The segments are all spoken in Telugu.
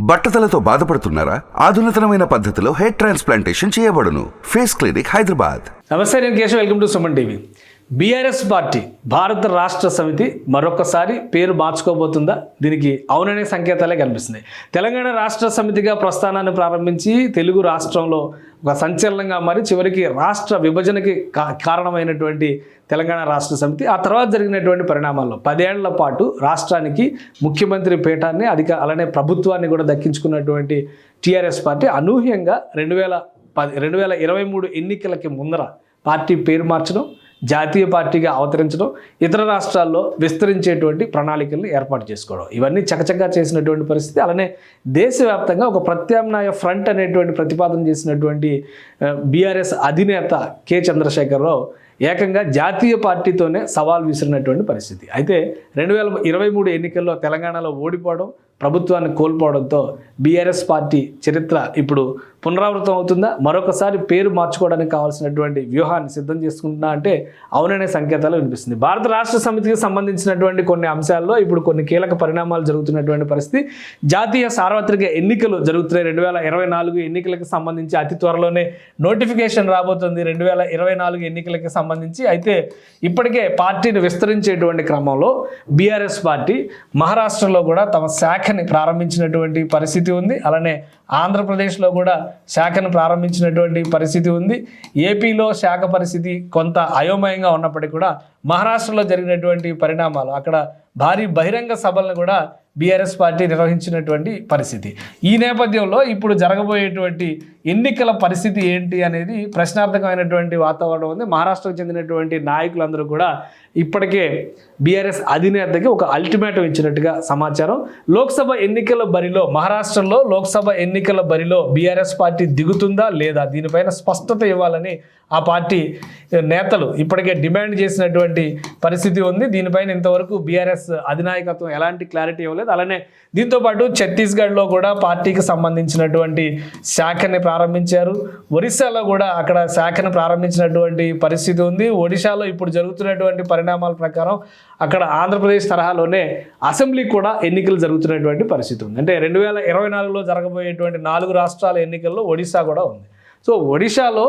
బట్టతలతో బాధపడుతున్నారా? ఆధునితనమైన పద్ధతిలో హెయిర్ ట్రాన్స్ప్లాంటేషన్ చేయబడును. Face clinic Hyderabad. నమస్తే నేను Keshav. Welcome to Suman TV. BRS party Bharat Rashtra Samithi మరొకసారి పేరు మార్చుకోబోతుందా? దీనికి అవుననే సంకేతాలే కనిపిస్తున్నాయి. తెలంగాణ రాష్ట్ర సమితిగా ప్రస్థానాన్ని ప్రారంభించి తెలుగు రాష్ట్రంలో ఒక సంచలనంగా మారి చివరికి రాష్ట్ర విభజనకి కారణమైనటువంటి తెలంగాణ రాష్ట్ర సమితి ఆ తర్వాత జరిగినటువంటి పరిణామాల్లో పదేళ్ళ పాటు రాష్ట్రానికి ముఖ్యమంత్రి పీఠాన్ని అధిక అలానే ప్రభుత్వాన్ని కూడా దక్కించుకున్నటువంటి టీఆర్ఎస్ పార్టీ అనూహ్యంగా రెండు వేల పది రెండు వేల ఇరవై మూడు ఎన్నికలకి ముందర పార్టీ పేరు మార్చడం జాతీయ పార్టీగా అవతరించడం ఇతర రాష్ట్రాల్లో విస్తరించేటువంటి ప్రణాళికలను ఏర్పాటు చేసుకోవడం. ఇవన్నీ చకచకా చేసినటువంటి పరిస్థితి. అలానే దేశవ్యాప్తంగా ఒక ప్రత్యామ్నాయ ఫ్రంట్ అనేటువంటి ప్రతిపాదన చేసినటువంటి బీఆర్ఎస్ అధినేత కె. చంద్రశేఖరరావు ఏకంగా జాతీయ పార్టీతోనే సవాల్ విసిరినటువంటి పరిస్థితి. అయితే రెండు వేల ఇరవై మూడు ఎన్నికల్లో తెలంగాణలో ఓడిపోవడం ప్రభుత్వాన్ని కోల్పోవడంతో బీఆర్ఎస్ పార్టీ చరిత్ర ఇప్పుడు పునరావృతం అవుతుందా? మరొకసారి పేరు మార్చుకోవడానికి కావాల్సినటువంటి వ్యూహాన్ని సిద్ధం చేసుకుంటున్నా అంటే అవుననే సంకేతాలు వినిపిస్తుంది. భారత రాష్ట్ర సమితికి సంబంధించినటువంటి కొన్ని అంశాల్లో ఇప్పుడు కొన్ని కీలక పరిణామాలు జరుగుతున్నటువంటి పరిస్థితి. జాతీయ సార్వత్రిక ఎన్నికలు జరుగుతున్నాయి. రెండు వేల ఇరవై నాలుగు ఎన్నికలకు సంబంధించి అతి త్వరలోనే నోటిఫికేషన్ రాబోతుంది. రెండు వేల ఇరవై నాలుగు ఎన్నికలకి సంబంధించి అయితే ఇప్పటికే పార్టీని విస్తరించేటువంటి క్రమంలో బీఆర్ఎస్ పార్టీ మహారాష్ట్రలో కూడా తమ శాఖ శాఖని ప్రారంభించినటువంటి పరిస్థితి ఉంది. అలానే ఆంధ్రప్రదేశ్లో కూడా శాఖను ప్రారంభించినటువంటి పరిస్థితి ఉంది. ఏపీలో శాఖ పరిస్థితి కొంత అయోమయంగా ఉన్నప్పటికీ కూడా మహారాష్ట్రలో జరిగినటువంటి పరిణామాలు అక్కడ భారీ బహిరంగ సభలను కూడా బీఆర్ఎస్ పార్టీ నిర్వహించినటువంటి పరిస్థితి. ఈ నేపథ్యంలో ఇప్పుడు జరగబోయేటువంటి ఎన్నికల పరిస్థితి ఏంటి అనేది ప్రశ్నార్థకమైనటువంటి వాతావరణం ఉంది. మహారాష్ట్రకు చెందినటువంటి నాయకులందరూ కూడా ఇప్పటికే బీఆర్ఎస్ అధినేతకి ఒక అల్టిమేటం ఇచ్చినట్టుగా సమాచారం. లోక్సభ ఎన్నికల బరిలో మహారాష్ట్రలో లోక్సభ ఎన్నికల బరిలో బీఆర్ఎస్ పార్టీ దిగుతుందా లేదా? దీనిపైన స్పష్టత ఇవ్వాలని ఆ పార్టీ నేతలు ఇప్పటికే డిమాండ్ చేసినటువంటి పరిస్థితి ఉంది. దీనిపైన ఇంతవరకు బీఆర్ఎస్ అధినాయకత్వం ఎలాంటి క్లారిటీ ఇవ్వలేదు. అలానే దీంతోపాటు ఛత్తీస్గఢ్లో కూడా పార్టీకి సంబంధించినటువంటి శాఖని ప్రారంభించారు. ఒరిస్సాలో కూడా అక్కడ శాఖను ప్రారంభించినటువంటి పరిస్థితి ఉంది. ఒడిశాలో ఇప్పుడు జరుగుతున్నటువంటి పరిణామాల ప్రకారం అక్కడ ఆంధ్రప్రదేశ్ తరహాలోనే అసెంబ్లీ కూడా ఎన్నికలు జరుగుతున్నటువంటి పరిస్థితి ఉంది. అంటే రెండు వేల ఇరవై నాలుగులో జరగబోయేటువంటి నాలుగు రాష్ట్రాల ఎన్నికల్లో ఒడిశా కూడా ఉంది. సో ఒడిశాలో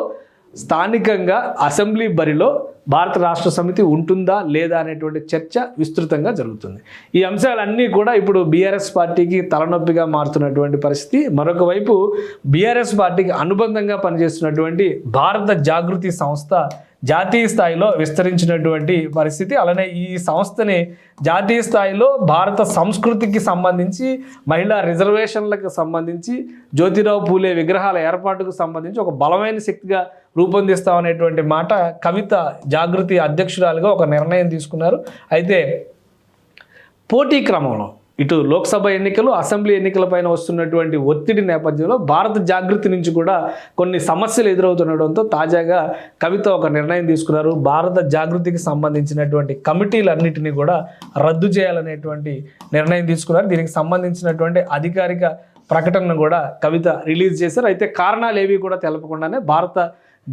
స్థానికంగా అసెంబ్లీ బరిలో భారత రాష్ట్ర సమితి ఉంటుందా లేదా అనేటువంటి చర్చ విస్తృతంగా జరుగుతుంది. ఈ అంశాలన్నీ కూడా ఇప్పుడు బీఆర్ఎస్ పార్టీకి తలనొప్పిగా మారుతున్నటువంటి పరిస్థితి. మరొక వైపు బీఆర్ఎస్ పార్టీకి అనుబంధంగా పనిచేస్తున్నటువంటి భారత జాగృతి సంస్థ జాతీయ స్థాయిలో విస్తరించినటువంటి పరిస్థితి. అలానే ఈ సంస్థని జాతీయ స్థాయిలో భారత సంస్కృతికి సంబంధించి మహిళా రిజర్వేషన్లకు సంబంధించి జ్యోతిరావు పూలే విగ్రహాల ఏర్పాటుకు సంబంధించి ఒక బలమైన శక్తిగా రూపొందిస్తామనేటువంటి మాట కవిత జాగృతి అధ్యక్షురాలుగా ఒక నిర్ణయం తీసుకున్నారు. అయితే పోటీ క్రమంలో ఇటు లోక్సభ ఎన్నికలు అసెంబ్లీ ఎన్నికలపైన వస్తున్నటువంటి ఒత్తిడి నేపథ్యంలో భారత జాగృతి నుంచి కూడా కొన్ని సమస్యలు ఎదురవుతుండడంతో తాజాగా కవిత ఒక నిర్ణయం తీసుకున్నారు. భారత జాగృతికి సంబంధించినటువంటి కమిటీలన్నిటినీ కూడా రద్దు చేయాలనేటువంటి నిర్ణయం తీసుకున్నారు. దీనికి సంబంధించినటువంటి అధికారిక ప్రకటనను కూడా కవిత రిలీజ్ చేశారు. అయితే కారణాలు ఏవి కూడా తెలపకుండానే భారత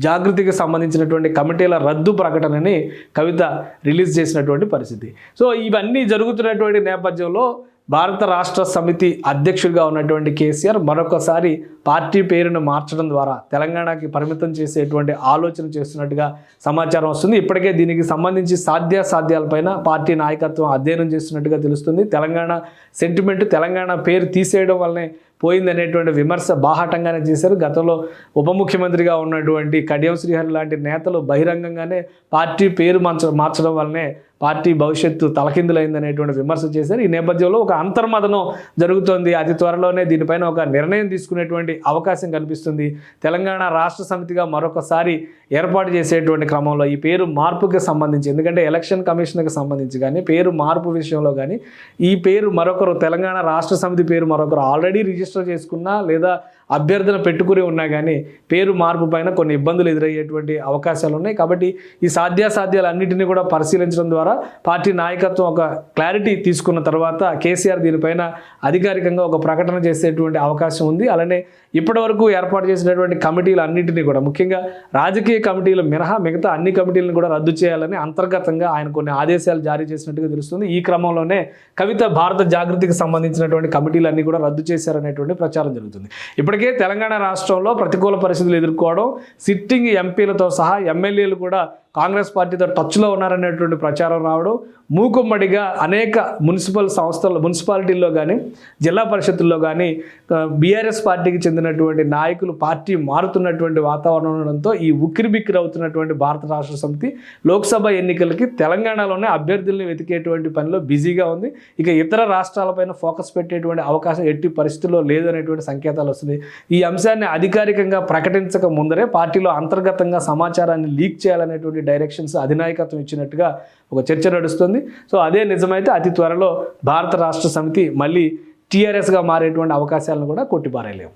జాగృతికి సంబంధించినటువంటి కమిటీల రద్దు ప్రకటనని కవిత రిలీజ్ చేసినటువంటి పరిస్థితి. సో ఇవన్నీ జరుగుతున్నటువంటి నేపథ్యంలో భారత రాష్ట్ర సమితి అధ్యక్షుడిగా ఉన్నటువంటి కేసీఆర్ మరొకసారి పార్టీ పేరును మార్చడం ద్వారా తెలంగాణకి పరిమితం చేసేటువంటి ఆలోచన చేస్తున్నట్టుగా సమాచారం వస్తుంది. ఇప్పటికే దీనికి సంబంధించి సాధ్యాసాధ్యాలపైన పార్టీ నాయకత్వం అధ్యయనం చేస్తున్నట్టుగా తెలుస్తుంది. తెలంగాణ సెంటిమెంట్ తెలంగాణ పేరు తీసేయడం వల్లనే పోయింది అనేటువంటి విమర్శ బాహాటంగానే చేశారు. గతంలో ఉప ముఖ్యమంత్రిగా ఉన్నటువంటి కడియం శ్రీహరి లాంటి నేతలు బహిరంగంగానే పార్టీ పేరు మార్చ మార్చడం వల్లనే పార్టీ భవిష్యత్తు తలకిందులైందనేటువంటి విమర్శ చేశారు. ఈ నేపథ్యంలో ఒక అంతర్మదనం జరుగుతోంది. అతి త్వరలోనే దీనిపైన ఒక నిర్ణయం తీసుకునేటువంటి అవకాశం కనిపిస్తుంది తెలంగాణ రాష్ట్ర సమితిగా మరొకసారి ఏర్పాటు చేసేటువంటి క్రమంలో ఈ పేరు మార్పుకి సంబంధించి ఎందుకంటే ఎలక్షన్ కమిషన్కి సంబంధించి కానీ పేరు మార్పు విషయంలో కానీ ఈ పేరు మరొకరు తెలంగాణ రాష్ట్ర సమితి పేరు మరొకరు ఆల్రెడీ రిజిస్టర్ చేసుకున్నా లేదా అభ్యర్థన పెట్టుకుని ఉన్నా కానీ పేరు మార్పు పైన కొన్ని ఇబ్బందులు ఎదురయ్యేటువంటి అవకాశాలు ఉన్నాయి. కాబట్టి ఈ సాధ్యాసాధ్యాలన్నింటినీ కూడా పరిశీలించడం ద్వారా పార్టీ నాయకత్వం ఒక క్లారిటీ తీసుకున్న తర్వాత కేసీఆర్ దీనిపైన అధికారికంగా ఒక ప్రకటన చేసేటువంటి అవకాశం ఉంది. అలానే ఇప్పటివరకు ఏర్పాటు చేసినటువంటి కమిటీలు అన్నింటినీ కూడా ముఖ్యంగా రాజకీయ కమిటీలు మినహా మిగతా అన్ని కమిటీలను కూడా రద్దు చేయాలని అంతర్గతంగా ఆయన కొన్ని ఆదేశాలు జారీ చేసినట్టుగా తెలుస్తుంది. ఈ క్రమంలోనే కవిత భారత జాగృతికి సంబంధించినటువంటి కమిటీలన్నీ కూడా రద్దు చేశారనేటువంటి ప్రచారం జరుగుతుంది. ఇప్పటికే తెలంగాణ రాష్ట్రంలో ప్రతికూల పరిస్థితులు ఎదుర్కోవడం సిట్టింగ్ ఎంపీలతో సహా ఎమ్మెల్యేలు కూడా కాంగ్రెస్ పార్టీతో టచ్లో ఉన్నారనేటువంటి ప్రచారం రావడం మూకుమ్మడిగా అనేక మున్సిపల్ సంస్థల్లో మున్సిపాలిటీల్లో కానీ జిల్లా పరిషత్తుల్లో కానీ బీఆర్ఎస్ పార్టీకి చెందినటువంటి నాయకులు పార్టీ మారుతున్నటువంటి వాతావరణం ఉండడంతో ఈ ఉక్కిరిబిక్కిరి అవుతున్నటువంటి భారత రాష్ట్ర సమితి లోక్సభ ఎన్నికలకి తెలంగాణలోనే అభ్యర్థుల్ని వెతికేటువంటి పనిలో బిజీగా ఉంది. ఇక ఇతర రాష్ట్రాలపైన ఫోకస్ పెట్టేటువంటి అవకాశం ఎట్టి పరిస్థితుల్లో లేదనేటువంటి సంకేతాలు వస్తున్నాయి. ఈ అంశాన్ని అధికారికంగా ప్రకటించక ముందరే పార్టీలో అంతర్గతంగా సమాచారాన్ని లీక్ చేయాలనేటువంటి డైరెక్షన్స్ అధినాయకత్వం ఇచ్చినట్టుగా ఒక చర్చ నడుస్తుంది. సో అదే నిజమైతే అతి త్వరలో భారత రాష్ట్ర సమితి మళ్ళీ టీఆర్ఎస్గా మారేటువంటి అవకాశాలను కూడా కొట్టిపారేయలేము.